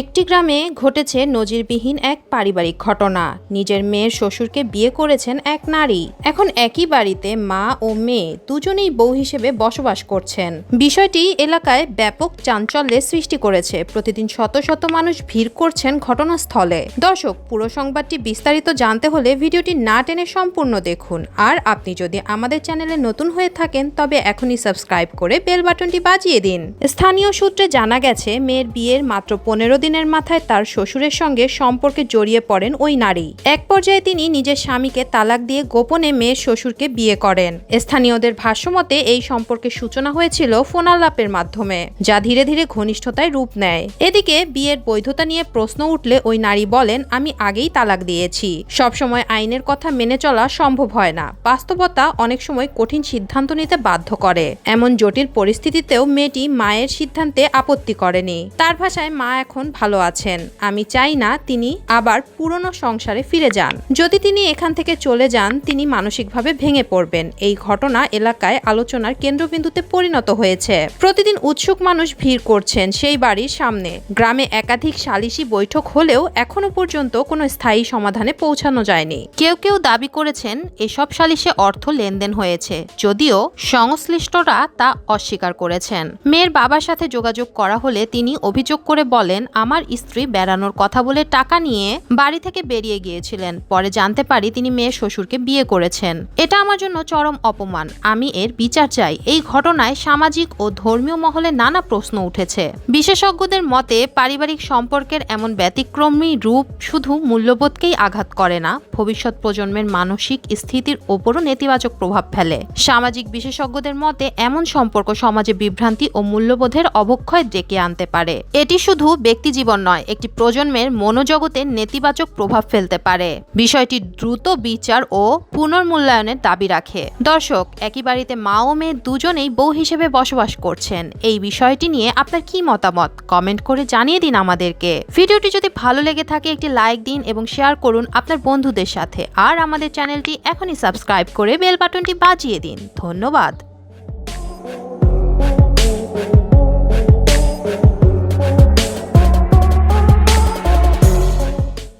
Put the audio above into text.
একটি গ্রামে ঘটেছে নজিরবিহীন এক পারিবারিক ঘটনা। নিজের মেয়ের শ্বশুরকে বিয়ে করেছেন এক নারী। এখন একই বাড়িতে মা ও মেয়ে দুজনেই বউ হিসেবে বসবাস করছেন। বিষয়টি এলাকায় ব্যাপক চাঞ্চল্যের সৃষ্টি করেছে। প্রতিদিন শত শত মানুষ ভিড় করছেন ঘটনাস্থলে। দর্শক, পুরো সংবাদটি বিস্তারিত জানতে হলে ভিডিওটি না টেনে সম্পূর্ণ দেখুন। আর আপনি যদি আমাদের চ্যানেলে নতুন হয়ে থাকেন, তবে এখনই সাবস্ক্রাইব করে বেল বাটনটি বাজিয়ে দিন। স্থানীয় সূত্রে জানা গেছে, মেয়ের বিয়ের মাত্র পনেরো দিনের মাথায় তার শ্বশুরের সঙ্গে সম্পর্কে জড়িয়ে পড়েন ওই নারী। এক পর্যায়ে তিনি নিজের স্বামীকে তালাক দিয়ে গোপনে মেয়ের শ্বশুরকে বিয়ে করেন। স্থানীয়দের ভাষ্যমতে এই সম্পর্কের সূচনা হয়েছিল ফোনালাপের মাধ্যমে, যা ধীরে ধীরে ঘনিষ্ঠতায় রূপ নেয়। এদিকে, বিয়ের বৈধতা নিয়ে প্রশ্ন উঠলে ওই নারী বলেন, আমি আগেই তালাক দিয়েছি। সবসময় আইনের কথা মেনে চলা সম্ভব হয় না। বাস্তবতা অনেক সময় কঠিন সিদ্ধান্ত নিতে বাধ্য করে। এমন জটিল পরিস্থিতিতেও মেয়েটি মায়ের সিদ্ধান্তে আপত্তি করেনি। তার ভাষায় মা এখন ভালো আছেন। আমি চাই না তিনি আবার পুরনো সংসারে ফিরে যান। যদি তিনি এখান থেকে চলে যান, তিনি মানসিকভাবে ভেঙে পড়বেন। এই ঘটনা এলাকায় আলোচনার কেন্দ্রবিন্দুতে পরিণত হয়েছে। প্রতিদিন উৎসুক মানুষ ভিড় করছেন সেই বাড়ির সামনে। গ্রামে একাধিক সালিশি বৈঠক হলেও এখনও পর্যন্ত কোনো স্থায়ী সমাধানে পৌঁছানো যায়নি। কেউ কেউ দাবি করেছেন, এসব সালিশে অর্থ লেনদেন হয়েছে। যদিও সংশ্লিষ্টরা তা অস্বীকার করেছেন। মেয়ের বাবার সাথে যোগাযোগ করা হলে তিনি অভিযোগ করে বলেন আমার স্ত্রী বেড়ানোর কথা বলে টাকা নিয়ে বাড়ি থেকে বেরিয়ে গিয়েছিলেন। পরে জানতে পারি তিনি মেয়ের শ্বশুরকে বিয়ে করেছেন। এটা আমার জন্য চরম অপমান। আমি এর বিচার চাই। এই ঘটনায় সামাজিক ও ধর্মীয় মহলে নানা প্রশ্ন উঠেছে। বিশেষজ্ঞদের মতে, পারিবারিক সম্পর্কের এমন ব্যতিক্রমী রূপ শুধু মূল্যবোধকেই আঘাত করে না, ভবিষ্যৎ প্রজন্মের মানসিক স্থিতির ওপরও নেতিবাচক প্রভাব ফেলে। সামাজিক বিশেষজ্ঞদের মতে, এমন সম্পর্ক সমাজে বিভ্রান্তি ও মূল্যবোধের অবক্ষয় ডেকে আনতে পারে। এটি শুধু ব্যক্তি জীবন নয়, একটি প্রজন্মের মনোজগতে নেতিবাচক প্রভাব ফেলতে পারে। বিষয়টি দ্রুত বিচার ও পুনর্মূল্যায়নের দাবি রাখে। দর্শক, একই বাড়িতে মা ও মেয়ে দুজনেই বউ হিসেবে বসবাস করছেন। এই বিষয়টি নিয়ে আপনার কি মতামত? কমেন্ট করে জানিয়ে দিন আমাদেরকে। ভিডিওটি যদি ভালো লেগে থাকে, একটি লাইক দিন এবং শেয়ার করুন আপনার বন্ধুদের সাথে। আর আমাদের চ্যানেলটি এখনই সাবস্ক্রাইব করে বেল বাটনটি বাজিয়ে দিন। ধন্যবাদ।